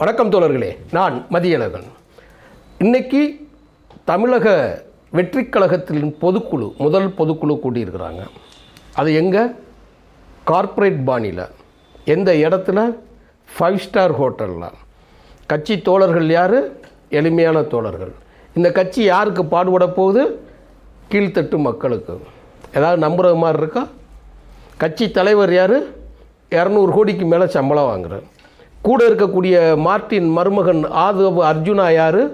வணக்கம் தோழர்களே நான் மதியழகன். இன்னைக்கு தமிழக வெற்றி கழகத்தின் பொதுக்குழு முதல் பொதுக்குழு கூட்டியிருக்கிறாங்க அது எங்கே? கார்ப்பரேட் பாணியில். எந்த இடத்துல? ஃபைவ் ஸ்டார் ஹோட்டலில் கட்சி தோழர்கள் யார்? எளிமையான தோழர்கள். இந்த கட்சி யாருக்கு பாடுபட போகுது? கீழ்த்தட்டு மக்களுக்கு. ஏதாவது நம்புகிற மாதிரி இருக்கா? கட்சி தலைவர் யார்? இரநூறு கோடிக்கு மேலே சம்பளம் வாங்குறார். கூட இருக்கக்கூடிய மார்ட்டின் மருமகன் ஆதவ் அர்ஜுனா யார்?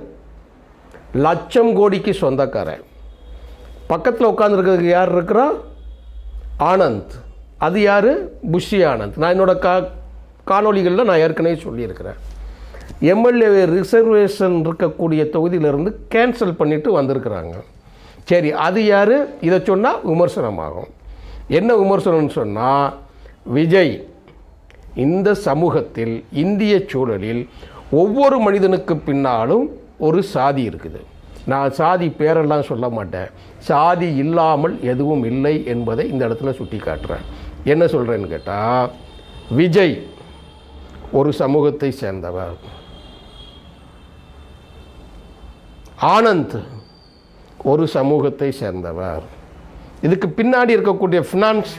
லட்சம் கோடிக்கு சொந்தக்காரன். பக்கத்தில் உட்காந்துருக்கிறதுக்கு யார் இருக்கிறா? ஆனந்த். அது யார்? புஷி ஆனந்த். நான் என்னோட கா காணொலிகளில் நான் ஏற்கனவே சொல்லியிருக்கிறேன். எம்எல்ஏ ரிசர்வேஷன் இருக்கக்கூடிய தொகுதியிலிருந்து கேன்சல் பண்ணிவிட்டு வந்திருக்கிறாங்க. சரி அது யார்? இதை சொன்னால் விமர்சனமாகும். என்ன விமர்சனம்னு சொன்னால் விஜய். இந்த சமூகத்தில் இந்திய சூழலில் ஒவ்வொரு மனிதனுக்கு பின்னாலும் ஒரு சாதி இருக்குது. நான் சாதி பேரெல்லாம் சொல்ல மாட்டேன். சாதி இல்லாமல் எதுவும் இல்லை என்பதை இந்த இடத்துல சுட்டி காட்டுறேன் என்ன சொல்கிறேன்னு கேட்டால் விஜய் ஒரு சமூகத்தை சேர்ந்தவர். ஆனந்த் ஒரு சமூகத்தை சேர்ந்தவர். இதுக்கு பின்னாடி இருக்கக்கூடிய ஃபினான்ஸ்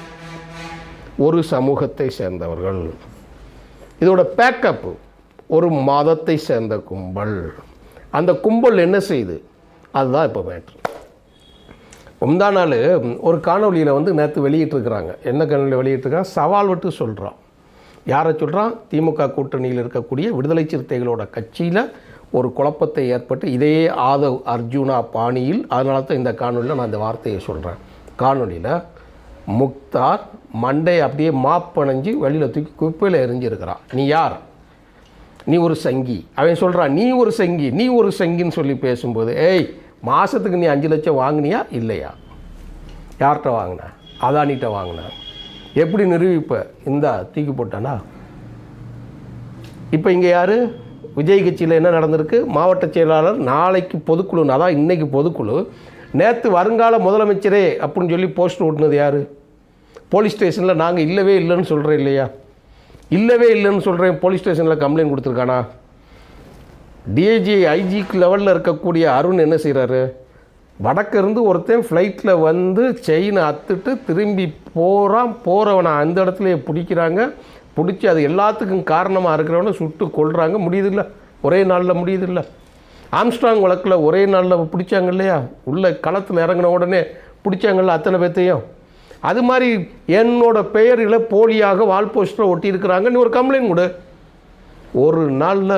ஒரு சமூகத்தை சேர்ந்தவர்கள். இதோட பேக்கப் ஒரு மதத்தை சேர்ந்த கும்பல். அந்த கும்பல் என்ன செய்யுது அதுதான் இப்போ மேட்ரு முந்தா நாள் ஒரு காணொலியில் வந்து நேற்று வெளியிட்டிருக்கிறாங்க. என்ன காணொலியில் வெளியிட்டிருக்காங்க சவால் விட்டு சொல்கிறான் யாரை சொல்கிறான் திமுக கூட்டணியில் இருக்கக்கூடிய விடுதலை சிறுத்தைகளோட கட்சியில் ஒரு குழப்பத்தை ஏற்பட்டு இதே ஆதவ் அர்ஜுனா பாணியில் அதனால தான் இந்த காணொலியில் நான் இந்த வார்த்தையை சொல்கிறேன் காணொலியில் முக்தார் மண்டையை அப்படியே மாப்பணைஞ்சு வெளியில் தூக்கி குப்பையில் எரிஞ்சிருக்கிறான் நீ யார்? நீ ஒரு சங்கி. அவன் சொல்கிறான் நீ ஒரு சங்கி நீ ஒரு சங்கின்னு சொல்லி பேசும்போது ஏய் மாதத்துக்கு நீ அஞ்சு லட்சம் வாங்கினியா? இல்லையா? யார்கிட்ட வாங்கின? அதானிகிட்ட வாங்கின. எப்படி நிரூபிப்ப? இந்தா தூக்கி போட்டானா? இப்போ இங்கே யார்? விஜய் கட்சியில் என்ன நடந்திருக்கு? மாவட்ட செயலாளர் நாளைக்கு பொதுக்குழு அதான் இன்றைக்கி பொதுக்குழு. நேற்று வருங்கால முதலமைச்சரே அப்படின்னு சொல்லி போஸ்ட் ஓட்டுனது யார்? போலீஸ் ஸ்டேஷனில் நாங்கள் இல்லவே இல்லைன்னு சொல்கிறேன் இல்லையா? இல்லவே இல்லைன்னு சொல்கிறேன் போலீஸ் ஸ்டேஷனில் கம்ப்ளைண்ட் கொடுத்துருக்கானா? டிஐஜி ஐஜிக்கு லெவலில் இருக்கக்கூடிய அருண் என்ன செய்கிறாரு வடக்கிருந்து ஒருத்தன் ஃப்ளைட்டில் வந்து செயினை அத்துட்டு திரும்பி போகிறான் போகிறவனை அந்த இடத்துலையே பிடிக்கிறாங்க. பிடிச்சி அது எல்லாத்துக்கும் காரணமாக இருக்கிறவனை சுட்டு கொள்கிறாங்க முடியுதில்ல? ஒரே நாளில் முடியுதில்ல? ஆம்ஸ்ட்ராங் வழக்கில் ஒரே நாளில் பிடிச்சாங்க இல்லையா? உள்ள களத்தில் இறங்கின உடனே பிடிச்சாங்கல்ல அத்தனை பேர்த்தையும் அது மாதிரி என்னோட பெயரில் போலியாக வால் போஸ்டரை ஒட்டியிருக்கிறாங்க நீ ஒரு கம்ப்ளைண்ட் கொடு. ஒரு நாளில்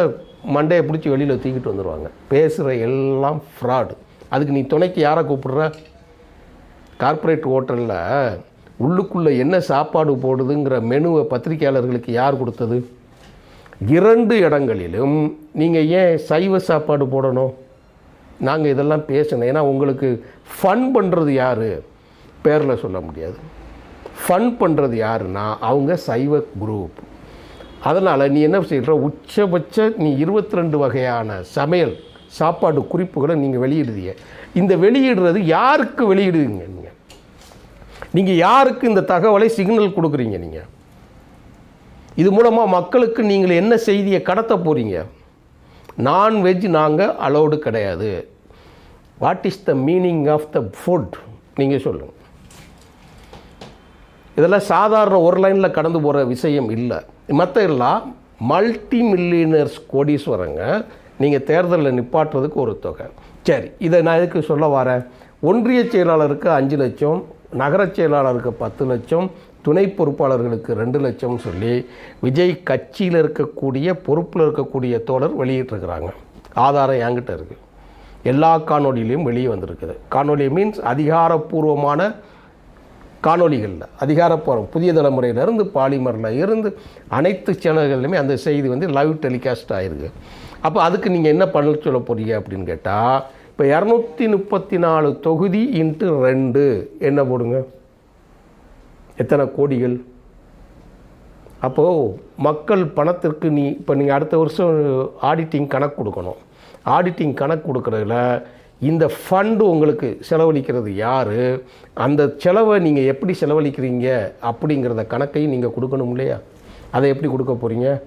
மண்டையை பிடிச்சி வெளியில் தூக்கிட்டு வந்துடுவாங்க பேசுகிற எல்லாம் ஃப்ராடு அதுக்கு நீ துணைக்கு யாரை கூப்பிடுற? கார்ப்பரேட் ஹோட்டலில் உள்ளுக்குள்ளே என்ன சாப்பாடு போடுதுங்கிற மெனுவை பத்திரிகையாளர்களுக்கு யார் கொடுத்தது? இரண்டு இடங்களிலும் நீங்கள் ஏன் சைவ சாப்பாடு போடணும்? நாங்கள் இதெல்லாம் பேசணும். ஏன்னா உங்களுக்கு ஃபன் பண்ணுறது யார்? பேரில் சொல்ல முடியாது. ஃபன் பண்ணுறது யாருன்னா அவங்க சைவ குரூப் அதனால் நீ என்ன செய்கிற உச்சபட்ச நீ இருபத்தி ரெண்டு வகையான சமையல் சாப்பாடு குறிப்புகளை நீங்கள் வெளியிடுதீங்க இந்த வெளியிடுறது யாருக்கு வெளியிடுவீங்க நீங்கள் நீங்கள் யாருக்கு இந்த தகவலை சிக்னல் கொடுக்குறீங்க நீங்கள் இது மூலமாக மக்களுக்கு நீங்கள் என்ன செய்தியை கடத்த போகிறீங்க நான்வெஜ் நாங்கள் அலோடு கிடையாது. What is the meaning of the food நீங்கள் சொல்லுங்கள் இதெல்லாம் சாதாரண ஒரு லைனில் கடந்து போகிற விஷயம் இல்லை. மற்ற எல்லாம் மல்டி மில்லியனர்ஸ் கோடீஸ்வரங்க நீங்கள் தேர்தலில் நிப்பாட்டுறதுக்கு ஒரு தொகை. சரி இதை நான் எதுக்கு சொல்ல வரேன்? ஒன்றிய செயலாளருக்கு அஞ்சு லட்சம் நகரச் செயலாளருக்கு பத்து லட்சம் துணை பொறுப்பாளர்களுக்கு ரெண்டு லட்சம் சொல்லி விஜய் கட்சியில் இருக்கக்கூடிய பொறுப்பில் இருக்கக்கூடிய தோழர் வெளியிட்டிருக்கிறாங்க. ஆதாரம் என்கிட்ட இருக்குது எல்லா காணொலியிலையும் வெளியே வந்திருக்குது. காணொலி மீன்ஸ் அதிகாரப்பூர்வமான காணொலிகளில் அதிகாரப்பூர்வம் புதிய தலைமுறையிலேருந்து பாலிமரில் இருந்து அனைத்து சேனல்கள்லையுமே அந்த செய்தி வந்து லைவ் டெலிகாஸ்ட் ஆகிருக்கு அப்போ அதுக்கு நீங்கள் என்ன பண்ண சொல்ல போறீங்க அப்படின்னு கேட்டால் இப்போ இரநூத்தி முப்பத்தி நாலு தொகுதி இன்ட்டு ரெண்டு என்ன போடுங்க? எத்தனை கோடிகள்? அப்போது மக்கள் பணத்திற்கு நீ இப்போ நீங்கள் அடுத்த வருஷம் ஆடிட்டிங் கணக்கு கொடுக்கணும். ஆடிட்டிங் கணக்கு கொடுக்குறதுல இந்த ஃபண்டு உங்களுக்கு செலவழிக்கிறது யார்? அந்த செலவை நீங்கள் எப்படி செலவழிக்கிறீங்க? அப்படிங்கிறத கணக்கையும் நீங்கள் கொடுக்கணும் இல்லையா? அதை எப்படி கொடுக்க போகிறீங்க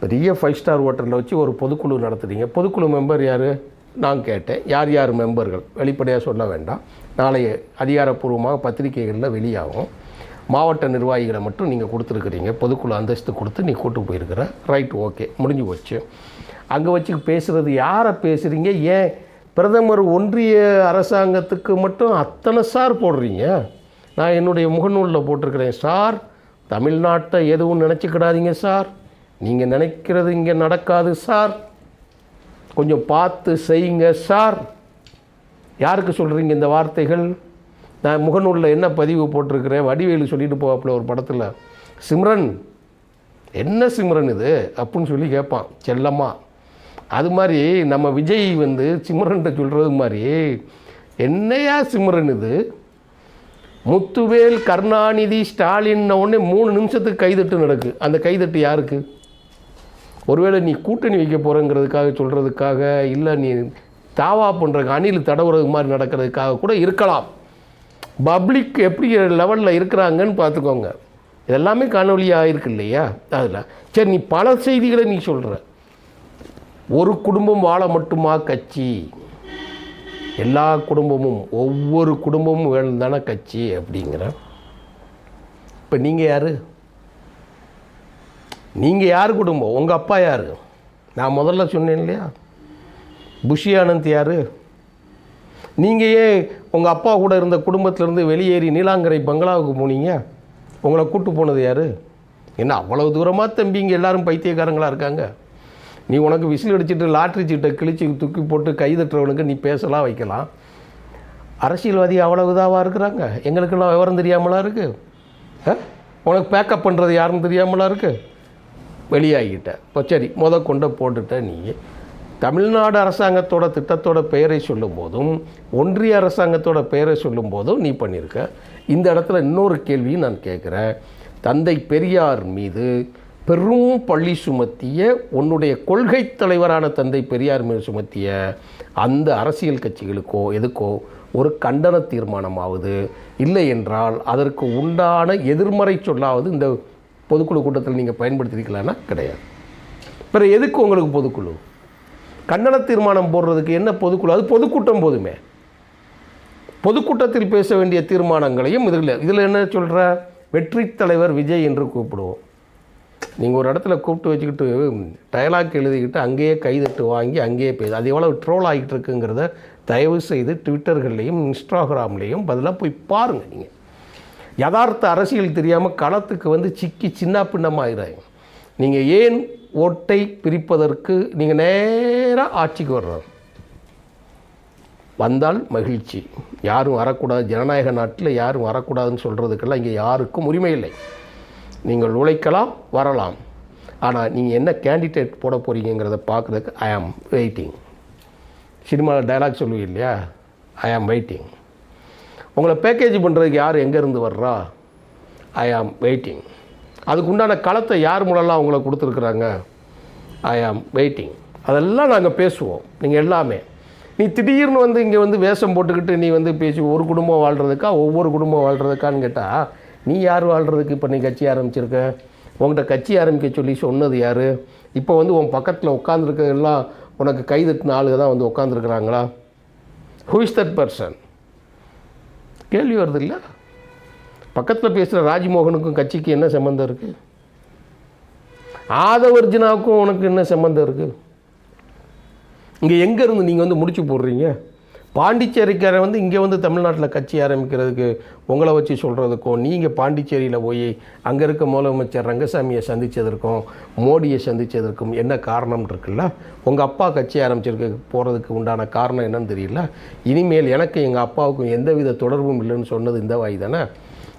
பெரிய ஃபைவ் ஸ்டார் ஹோட்டலில் வச்சு ஒரு பொதுக்குழு நடத்துறீங்க. பொதுக்குழு மெம்பர் யார்? நான் கேட்டேன். யார் யார் மெம்பர்கள் வெளிப்படையாக சொல்ல வேண்டாம். நாளைய அதிகாரப்பூர்வமாக பத்திரிகைகளில் வெளியாகும். மாவட்ட நிர்வாகிகளை மட்டும் நீங்கள் கொடுத்துருக்குறீங்க. பொதுக்குழு அந்தஸ்து கொடுத்து நீ கூட்டு போயிருக்கிற. Right okay. முடிஞ்சு போச்சு. அங்கே வச்சு பேசுகிறது யாரை பேசுகிறீங்க ஏன் பிரதமர் ஒன்றிய அரசாங்கத்துக்கு மட்டும் அத்தனை சார் போடுறீங்க. நான் என்னுடைய முகநூலில் போட்டிருக்கிறேன் சார். தமிழ்நாட்டை எதுவும் நினச்சிக்கிடாதீங்க சார். நீங்கள் நினைக்கிறது இங்கே நடக்காது சார். கொஞ்சம் பார்த்து செய்யுங்க சார். யாருக்கு சொல்கிறீங்க இந்த வார்த்தைகள்? நான் முகநூலில் என்ன பதிவு போட்டிருக்கிறேன்? வடிவேலு சொல்லிட்டு போவாப்புல ஒரு படத்தில். சிம்ரன். என்ன சிம்ரன் இது? அப்புடின்னு சொல்லி கேட்பான். செல்லம்மா. அது மாதிரி நம்ம விஜய் வந்து சிம்ரன்ட்ட சொல்கிறது மாதிரி என்னையா சிம்ரன் இது? முத்துவேல் கருணாநிதி ஸ்டாலின் உடனே மூணு நிமிஷத்துக்கு கைதட்டு நடக்கு. அந்த கைதட்டு யாருக்கு? ஒருவேளை நீ கூட்டணி வைக்க போகிறங்கிறதுக்காக சொல்கிறதுக்காக இல்லை நீ தாவா பண்ணுறக்கு அணில் தடவுறது மாதிரி நடக்கிறதுக்காக கூட இருக்கலாம். பப்ளிக் எப்படி லெவலில் இருக்கிறாங்கன்னு பார்த்துக்கோங்க. இதெல்லாமே காணொலியாக இருக்கு இல்லையா? அதில். சரி நீ பல செய்திகளை நீ சொல்கிற ஒரு குடும்பம் வாழ மட்டுமா கட்சி? எல்லா குடும்பமும் ஒவ்வொரு குடும்பமும் வேணும் தானே கட்சி அப்படிங்கிற. இப்போ நீங்கள் யார்? நீங்கள் யார் குடும்பம்? உங்கள் அப்பா யார்? நான் முதல்ல சொன்னேன் இல்லையா? புஷி ஆனந்த் யார்? நீங்கள் ஏன் உங்கள் அப்பா கூட இருந்த குடும்பத்திலேருந்து வெளியேறி நீலாங்கரை பங்களாவுக்கு போனீங்க? உங்களை கூட்டு போனது யார்? என்ன அவ்வளவு தூரமாக தம்பி இங்கே எல்லாரும் பைத்தியக்காரங்களாக இருக்காங்க? நீ உனக்கு விசில் அடிச்சிட்டு லாட்ரி சீட்டை கிழிச்சு தூக்கி போட்டு கை தட்டுறவனுக்கு நீ பேசலாம் வைக்கலாம். அரசியல்வாதி அவ்வளவு இதாவாக இருக்கிறாங்க? எங்களுக்கெல்லாம் விவரம் தெரியாமலா இருக்குது உனக்கு பேக்கப் பண்ணுறது யாருன்னு தெரியாமலா இருக்குது வெளியாகிட்ட. இப்போ சரி முத கொண்டு போட்டுட்ட நீ. தமிழ்நாடு அரசாங்கத்தோட திட்டத்தோட பெயரை சொல்லும் போதும் ஒன்றிய அரசாங்கத்தோட பெயரை சொல்லும் போதும் நீ பண்ணியிருக்க இந்த இடத்துல இன்னொரு கேள்வியும் நான் கேட்குறேன் தந்தை பெரியார் மீது பெரும் பள்ளி சுமத்திய உன்னுடைய கொள்கை தலைவரான தந்தை பெரியார் மேல் சுமத்திய அந்த அரசியல் கட்சிகளுக்கோ எதுக்கோ ஒரு கண்டன தீர்மானமாவது இல்லை என்றால் அதற்கு உண்டான எதிர்மறை சொல்லாவது இந்த பொதுக்குழு கூட்டத்தில் நீங்கள் பயன்படுத்திருக்கலான்னா கிடையாது. பிற எதுக்கு உங்களுக்கு பொதுக்குழு? கண்டன தீர்மானம் போடுறதுக்கு என்ன பொதுக்குழு? அது பொதுக்கூட்டம் போதுமே. பொதுக்கூட்டத்தில் பேச வேண்டிய தீர்மானங்களையும் இதில் இதில் என்ன சொல்கிற வெற்றி தலைவர் விஜய் என்று கூப்பிடுவோம். நீங்கள் ஒரு இடத்துல கூப்பிட்டு வச்சுக்கிட்டு டயலாக் எழுதிக்கிட்டு அங்கேயே கைதட்டு வாங்கி அங்கேயே பேசு. அது எவ்வளோ ட்ரோல் ஆகிட்டு இருக்குங்கிறத தயவு செய்து ட்விட்டர்கள்லேயும் இன்ஸ்டாகிராம்லேயும் பதிலாக போய் பாருங்கள் நீங்கள் யதார்த்த அரசியல் தெரியாமல் களத்துக்கு வந்து சிக்கி சின்ன பின்னமாகிறாங்க நீங்கள் ஏன் ஓட்டை பிரிப்பதற்கு நீங்கள் நேராக ஆட்சிக்கு வர்றோம். வந்தால் மகிழ்ச்சி. யாரும் வரக்கூடாது. ஜனநாயக நாட்டில் யாரும் வரக்கூடாதுன்னு சொல்கிறதுக்கெல்லாம் இங்கே யாருக்கும் உரிமை இல்லை. நீங்கள் உழைக்கலாம் வரலாம். ஆனால் நீங்கள் என்ன கேண்டிடேட் போட போகிறீங்கிறத பார்க்குறதுக்கு ஐ ஆம் வெயிட்டிங் சினிமாவில் டைலாக் சொல்லுவீங்க இல்லையா? ஐ ஆம் வெயிட்டிங் உங்களை பேக்கேஜ் பண்ணுறதுக்கு யார் எங்கேருந்து வர்றா? ஐ ஆம் வெயிட்டிங் அதுக்கு உண்டான களத்தை யார் மூலம்லாம் அவங்கள கொடுத்துருக்குறாங்க? ஐ ஆம் வெயிட்டிங் அதெல்லாம் நாங்கள் பேசுவோம். நீங்கள் எல்லாமே. நீ திடீர்னு வந்து இங்கே வந்து வேஷம் போட்டுக்கிட்டு நீ வந்து பேசி ஒரு குடும்பம் வாழ்கிறதுக்கா ஒவ்வொரு குடும்பம் வாழ்கிறதுக்கான்னு கேட்டால் நீ யார் வாழ்கிறதுக்கு இப்போ நீ கட்சி ஆரம்பிச்சிருக்க? உங்கள்கிட்ட கட்சி ஆரம்பிக்க சொல்லி சொன்னது யார்? இப்போ வந்து உன் பக்கத்தில் உட்காந்துருக்க எல்லாம் உனக்கு கைதட்டின ஆளுங்க தான் வந்து உட்காந்துருக்குறாங்களா ஹூ இஸ் தட் பர்சன் கேள்வி வருது இல்லை? பக்கத்தில் பேசுகிற ராஜ்மோகனுக்கும் கட்சிக்கு என்ன சம்மந்தம் இருக்குது ஆதவர்ஜினாவுக்கும் உனக்கு என்ன சம்மந்தம் இருக்குது இங்கே எங்கேருந்து நீங்கள் வந்து முடிச்சு போடுறீங்க? பாண்டிச்சேரிக்காரன் வந்து இங்கே வந்து தமிழ்நாட்டில் கட்சி ஆரம்பிக்கிறதுக்கு உங்களை வச்சு சொல்கிறதுக்கும் நீங்கள் பாண்டிச்சேரியில் போய் அங்கே இருக்க முதலமைச்சர் ரங்கசாமியை சந்தித்ததற்கும் மோடியை சந்தித்ததற்கும் என்ன காரணம் இருக்குல்ல? உங்கள் அப்பா கட்சி ஆரம்பிச்சிருக்க போகிறதுக்கு உண்டான காரணம் என்னன்னு தெரியல. இனிமேல் எனக்கு எங்கள் அப்பாவுக்கும் எந்தவித தொடர்பும் இல்லைன்னு சொன்னது இந்த வாய் தானே?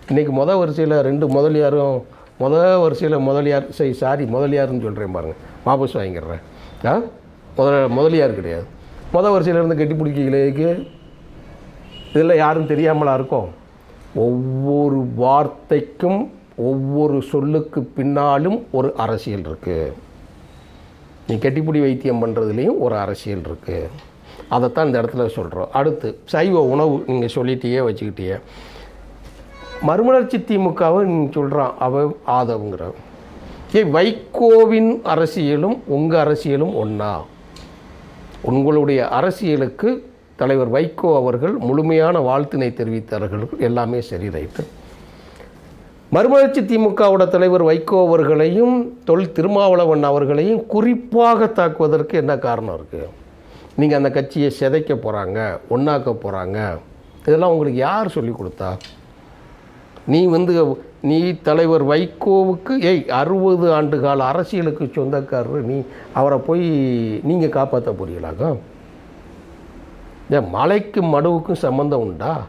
இன்றைக்கி முத வரிசையில் ரெண்டு முதலியாரும் முதல் வரிசையில் முதலியார் சரி சாரி முதலியார்னு சொல்கிறேன் பாருங்கள் வாபஸ் வாங்கிடுறேன். ஆ? முதல முதலியார் கிடையாது. மொதல் வரிசையிலேருந்து கட்டி பிடிக்கிறீங்களேக்கு இதில் யாரும் தெரியாமலா இருக்கும். ஒவ்வொரு வார்த்தைக்கும் ஒவ்வொரு சொல்லுக்கு பின்னாலும் ஒரு அரசியல் இருக்குது நீ கட்டிப்பிடி வைத்தியம் பண்ணுறதுலேயும் ஒரு அரசியல் இருக்குது அதைத்தான் இந்த இடத்துல சொல்கிறோம் அடுத்து சைவ உணவு நீங்கள் சொல்லிட்டே வச்சுக்கிட்டியே. மறுமலர்ச்சி திமுகவை நீ சொல்கிறான் அவ ஆதவங்கிற. ஏ வைகோவின் அரசியலும் உங்கள் அரசியலும் ஒன்றா உங்களுடைய அரசியலுக்கு தலைவர் வைகோ அவர்கள் முழுமையான வாழ்த்தினை தெரிவித்தார்கள். எல்லாமே சரி ரைட்டு மறுமலர்ச்சி திமுகவோட தலைவர் வைகோ அவர்களையும் தொல் திருமாவளவன் அவர்களையும் குறிப்பாக தாக்குவதற்கு என்ன காரணம் இருக்குது நீங்கள் அந்த கட்சியை சிதைக்க போகிறாங்க ஒன்றாக்க போகிறாங்க இதெல்லாம் உங்களுக்கு யார் சொல்லி கொடுத்தா? நீ வந்து நீ தலைவர் வைகோவுக்கு ஏய் அறுபது ஆண்டு கால அரசியலுக்கு சொந்தக்காரர் நீ அவரை போய் நீங்கள் காப்பாற்ற போறீங்களாக்கா? ஏன் மலைக்கும் மடுவுக்கும் சம்மந்தம் உண்டா?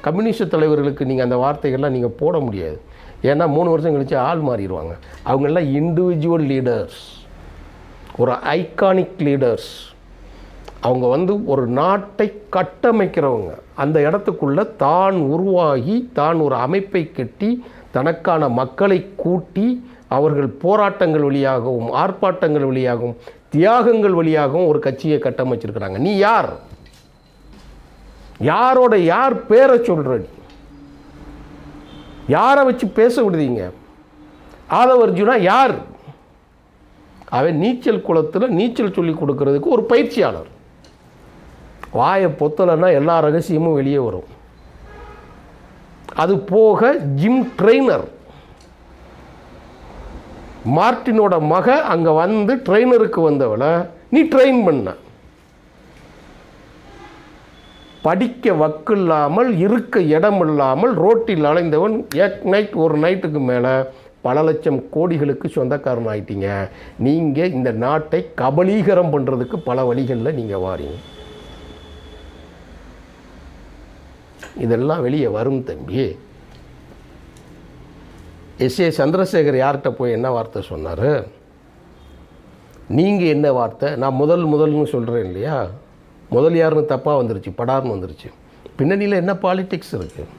கம்யூனிஸ்ட் தலைவர்களுக்கு நீங்கள் அந்த வார்த்தைகள்லாம் நீங்கள் போட முடியாது. ஏன்னா மூணு வருஷம் கழித்து ஆள் மாறிடுவாங்க. அவங்கெல்லாம் இண்டிவிஜுவல் லீடர்ஸ் ஒரு ஐகானிக் லீடர்ஸ் அவங்க வந்து ஒரு நாட்டை கட்டமைக்கிறவங்க. அந்த இடத்துக்குள்ளே தான் உருவாகி தான் ஒரு அமைப்பை கட்டி தனக்கான மக்களை கூட்டி அவர்கள் போராட்டங்கள் வழியாகவும் ஆர்ப்பாட்டங்கள் வழியாகவும் தியாகங்கள் வழியாகவும் ஒரு கட்சியை கட்டமைச்சிருக்கிறாங்க. நீ யார்? யாரோட யார் பேரை சொல்கிற நீ? யாரை வச்சு பேச விடுதீங்க ஆதவ அர்ஜுனா யார்? அவன் நீச்சல் குளத்தில் நீச்சல் சொல்லி கொடுக்கறதுக்கு ஒரு பயிற்சியாளர். வாயை பொத்தலைன்னா எல்லா ரகசியமும் வெளியே வரும். அது போக ஜிம் ட்ரெய்னர் மார்ட்டினோட மக அங்கே வந்து ட்ரெயினருக்கு வந்தவளை நீ ட்ரெயின் பண்ண. படிக்க வக்கு இல்லாமல் இருக்க இடம் இல்லாமல் ரோட்டில் அலைந்தவன் எக் நைட் ஒரு நைட்டுக்கு மேலே பல லட்சம் கோடிகளுக்கு சொந்தக்காரன் ஆயிட்டீங்க நீங்கள் இந்த நாட்டை கபலீகரம் பண்ணுறதுக்கு பல வழிகளில் நீங்கள் வாரீங்க. இதெல்லாம் வெளியே வரும் தம்பி. எஸ் ஏ சந்திரசேகர் யார்கிட்ட போய் என்ன வார்த்தை சொன்னார்? நீங்கள் என்ன வார்த்தை? நான் முதல் முதல்னு சொல்கிறேன் இல்லையா? முதல் யாருன்னு தப்பாக வந்துருச்சு படார்னு வந்துருச்சு. பின்னணியில் என்ன பாலிட்டிக்ஸ் இருக்குது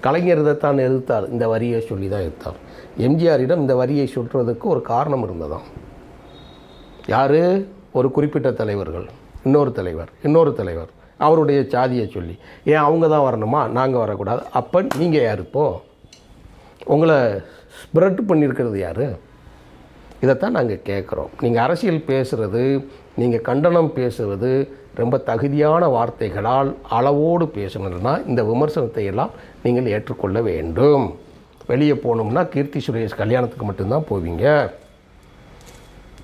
கலைஞர் இதைத்தான் எதிர்த்தார் இந்த வரியை சொல்லி தான் எதிர்த்தார். எம்ஜிஆரிடம் இந்த வரியை சொல்கிறதுக்கு ஒரு காரணம் இருந்ததாம். யார்? ஒரு குறிப்பிட்ட தலைவர்கள் இன்னொரு தலைவர் இன்னொரு தலைவர். அவருடைய சாதியை சொல்லி. ஏன் அவங்க தான் வரணுமா? நாங்கள் வரக்கூடாது. அப்போ நீங்கள் யார்? இப்போ உங்களை ஸ்ப்ரெட் பண்ணியிருக்கிறது யார்? இதைத்தான் நாங்கள் கேட்குறோம் நீங்கள் அரசியல் பேசுகிறது நீங்கள் கண்டனம் பேசுவது ரொம்ப தகுதியான வார்த்தைகளால் அளவோடு பேசணும்னா இந்த விமர்சனத்தை எல்லாம் நீங்கள் ஏற்றுக்கொள்ள வேண்டும். வெளியே போகணும்னா கீர்த்தி சுரேஷ் கல்யாணத்துக்கு மட்டும்தான் போவீங்க.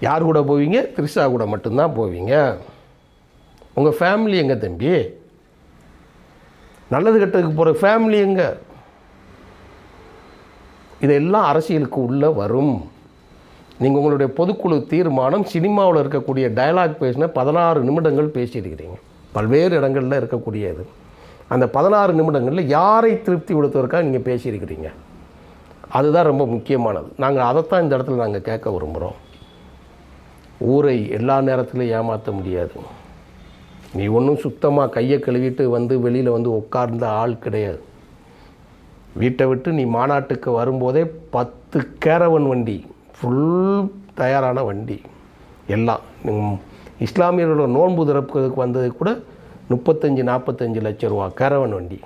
யார் கூட போவீங்க? த்ரிஷா கூட மட்டும்தான் போவீங்க. உங்கள் ஃபேமிலி எங்கே தம்பி? நல்லது கெட்டதுக்கு போகிற ஃபேமிலி எங்கே? இதெல்லாம் அரசியலுக்கு உள்ளே வரும். நீங்கள் உங்களுடைய பொதுக்குழு தீர்மானம் சினிமாவில் இருக்கக்கூடிய டயலாக் பேசின பதினாறு நிமிடங்கள் பேசியிருக்கிறீங்க. பல்வேறு இடங்களில் இருக்கக்கூடியது. அந்த பதினாறு நிமிடங்களில் யாரை திருப்தி கொடுத்ததற்காக நீங்கள் பேசியிருக்கிறீங்க? அதுதான் ரொம்ப முக்கியமானது. நாங்கள் அதைத்தான் இந்த இடத்துல நாங்கள் கேட்க விரும்புகிறோம் ஊரை எல்லா நேரத்திலையும் ஏமாற்ற முடியாது. நீ ஒன்றும் சுத்தமாக கையை கழுவிட்டு வந்து வெளியில் வந்து உட்கார்ந்த ஆள் கிடையாது. வீட்டை விட்டு நீ மாநாட்டுக்கு வரும்போதே பத்து கேரவன் வண்டி ஃபுல் தயாரான வண்டி. எல்லாம். இஸ்லாமியர்களோட நோன்பு திறப்புக்கு வந்தது கூட முப்பத்தஞ்சு நாற்பத்தஞ்சு லட்ச ரூபா கேரவன் வண்டி.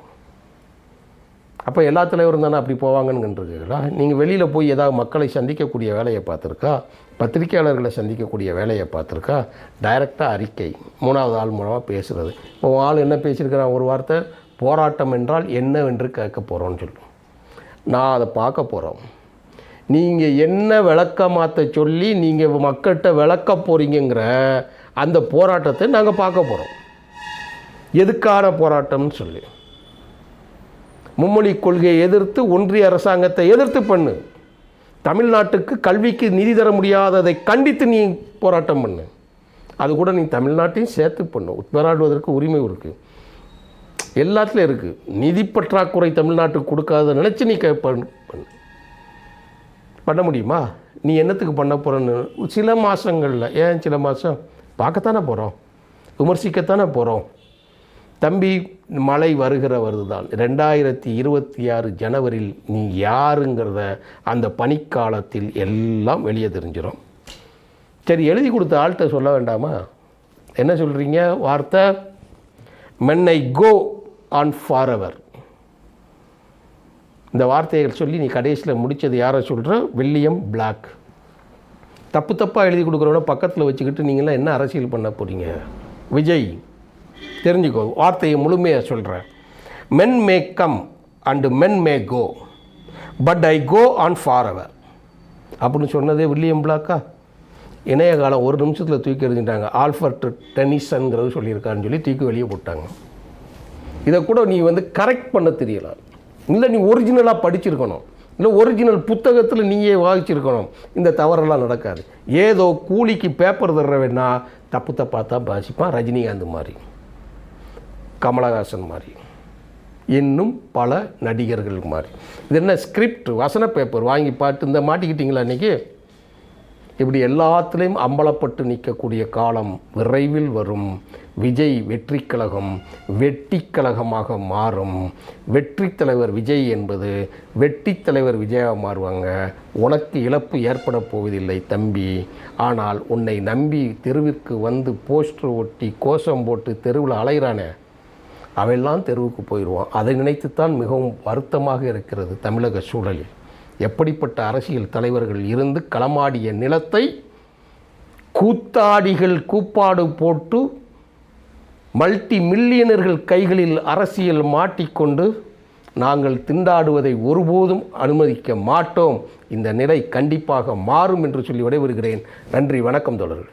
அப்போ எல்லா தலைவரும் தானே அப்படி போவாங்கன்னு நீங்கள் வெளியில் போய் ஏதாவது மக்களை சந்திக்கக்கூடிய வேலையை பார்த்துருக்கா? பத்திரிக்கையாளர்களை சந்திக்கக்கூடிய வேலையை பார்த்துருக்கா? டைரெக்டாக அறிக்கை மூணாவது ஆள் மூலமாக பேசுகிறது இப்போ உன் ஆள் என்ன பேசியிருக்கிறான்? ஒரு வார்த்தை போராட்டம் என்றால் என்னவென்று கேட்க போகிறோன்னு சொல்லும் நான் அதை பார்க்க போகிறோம் நீங்கள் என்ன விளக்க மாற்ற சொல்லி நீங்கள் மக்கள்கிட்ட விளக்க போகிறீங்கிற அந்த போராட்டத்தை நாங்கள் பார்க்க போகிறோம் எதுக்கான போராட்டம்னு சொல்லி. மும்மொழி கொள்கையை எதிர்த்து ஒன்றிய அரசாங்கத்தை எதிர்த்து பண்ணு. தமிழ்நாட்டுக்கு கல்விக்கு நிதி தர முடியாததை கண்டித்து நீ போராட்டம் பண்ணு. அது கூட நீ தமிழ்நாட்டையும் சேர்த்து பண்ணு. போராடுவதற்கு உரிமை இருக்குது எல்லாத்துலேயும் இருக்குது நிதி பற்றாக்குறை தமிழ்நாட்டுக்கு கொடுக்காத நினச்சி நீ கே பண்ணு. பண்ண முடியுமா? நீ என்னத்துக்கு பண்ண போகிறன்னு சில மாதங்களில் ஏன் சில மாதம் பார்க்கத்தானே போகிறோம் விமர்சிக்கத்தானே போகிறோம் தம்பி மழை வருகிற வருதுதான் ரெண்டாயிரத்தி இருபத்தி ஆறு ஜனவரியில் நீ யாருங்கிறத அந்த பனிக்காலத்தில் எல்லாம் வெளியே தெரிஞ்சிடும் சரி எழுதி கொடுத்த ஆள்கிட்ட சொல்ல வேண்டாமா? என்ன சொல்கிறீங்க வார்த்தை men I go on forever இந்த வார்த்தைகள் சொல்லி நீ கடைசியில் முடித்தது யாரை சொல்கிற வில்லியம் பிளாக். தப்பு தப்பாக எழுதி கொடுக்குறவன பக்கத்தில் வச்சுக்கிட்டு நீங்களாம் என்ன அரசியல் பண்ண போகிறீங்க விஜய். தெரிஞ்சுக்கோ வார்த்தையை முழுமையாக சொல்கிறேன் men may come and men may go but I go on forever அப்படின்னு சொன்னதே வில்லியம் பிளாக்கா? இணைய காலம் ஒரு நிமிஷத்தில் தூக்கி எறிஞ்சிட்டாங்க ஆல்ஃபர்ட் டெனிசன்கிறது சொல்லியிருக்காருன்னு சொல்லி தூக்கி வெளியே போட்டாங்க. இதை கூட நீ வந்து கரெக்ட் பண்ண தெரியலாம் இல்லை நீ ஒரிஜினலாக படிச்சிருக்கணும். இல்லை ஒரிஜினல் புத்தகத்தில் நீயே வாசிச்சிருக்கணும். இந்த தவறெல்லாம் நடக்காது. ஏதோ கூலிக்கு பேப்பர் தர்றவன்னா தப்பு தப்பாக தான் பாசிப்பான் ரஜினிகாந்த் மாதிரி. கமலஹாசன் மாதிரி. இன்னும் பல நடிகர்கள் மாதிரி. இது என்ன ஸ்கிரிப்ட் வசன பேப்பர் வாங்கி பார்த்து இந்த மாட்டிக்கிட்டீங்களா இன்றைக்கி இப்படி எல்லாத்துலேயும் அம்பலப்பட்டு நிற்கக்கூடிய காலம் விரைவில் வரும். விஜய் வெற்றி கழகம் வெட்டி கழகமாக மாறும். வெற்றி தலைவர் விஜய் என்பது வெட்டி தலைவர் விஜயாக மாறுவாங்க. உனக்கு இழப்பு ஏற்பட போவதில்லை தம்பி. ஆனால் உன்னை நம்பி தெருவிற்கு வந்து போஸ்டர் ஒட்டி கோஷம் போட்டு தெருவில் அலைகிறானே அவெல்லாம் தெருவுக்கு போயிடுவான். அதை நினைத்துத்தான் மிகவும் வருத்தமாக இருக்கிறது தமிழக சூழலில். எப்படிப்பட்ட அரசியல் தலைவர்கள் இருந்து களமாடிய நிலத்தை கூத்தாடிகள் கூப்பாடு போட்டு மல்டி மில்லியனர்கள் கைகளில் அரசியல் மாட்டிக்கொண்டு நாங்கள் திண்டாடுவதை ஒருபோதும் அனுமதிக்க மாட்டோம். இந்த நிலை கண்டிப்பாக மாறும் என்று சொல்லி விடைபெறுகிறேன். நன்றி வணக்கம் தொடர்கள்